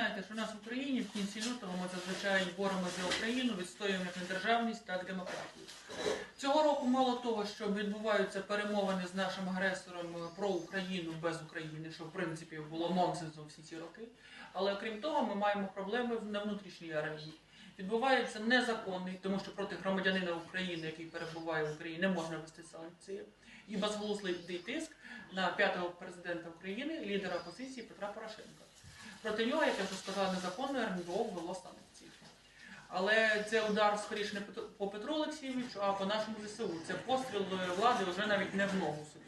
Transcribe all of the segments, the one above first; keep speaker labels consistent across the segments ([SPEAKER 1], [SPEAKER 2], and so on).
[SPEAKER 1] знаєте, що у нас в Україні в кінці лютого ми зазвичай боремося за Україну, відстоюємо як недержавність, так демократію. Цього року мало того, що відбуваються перемовини з нашим агресором про Україну без України, що в принципі було нонсенсом всі ці роки. Але окрім того, ми маємо проблеми в- на внутрішній арені. Відбувається незаконний, тому що проти громадянина України, який перебуває в Україні, не можна вести санкції. І безглуздий тиск на п'ятого президента України, лідера опозиції Петра Порошенка. Проти нього, як я вже сказала, незаконно РНБО ввело санкції. Але це удар скоріше не по Петру Олексійовичу, а по нашому ЗСУ. Це постріл влади вже навіть не в ногу собі.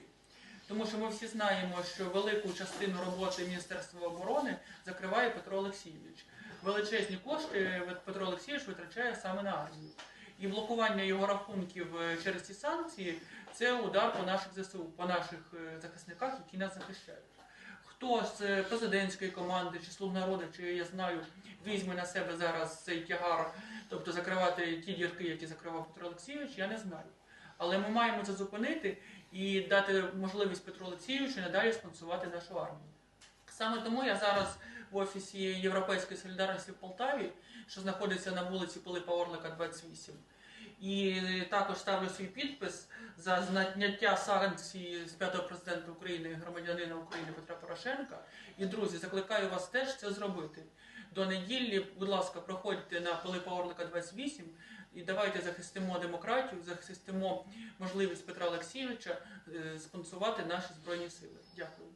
[SPEAKER 1] Тому що ми всі знаємо, що велику частину роботи Міністерства оборони закриває Петро Олексійович. Величезні кошти е, Петро Олексійович витрачає саме на армію. І блокування його рахунків е, через ці санкції це удар по наших ЗСУ, по наших е, захисниках, які нас захищають. Хто з е, президентської команди чи слуг народу, чи я знаю, візьме на себе зараз цей тягар, тобто закривати ті дірки, які закривав Петро Олексійович, я не знаю. Але ми маємо це зупинити і дати можливість Петру Олексійовичу надалі спонсувати нашу армію. Саме тому я зараз в офісі Європейської солідарності в Полтаві, що знаходиться на вулиці Пилипа Орлика, 28. І також ставлю свій підпис за зняття санкцій з п'ятого президента України, громадянина України Петра Порошенка. І друзі, закликаю вас теж це зробити. До неділі, будь ласка, проходьте на Пилипа Орлика 28 і давайте захистимо демократію, захистимо можливість Петра Олексійовича е, спонсувати наші збройні сили. Дякую.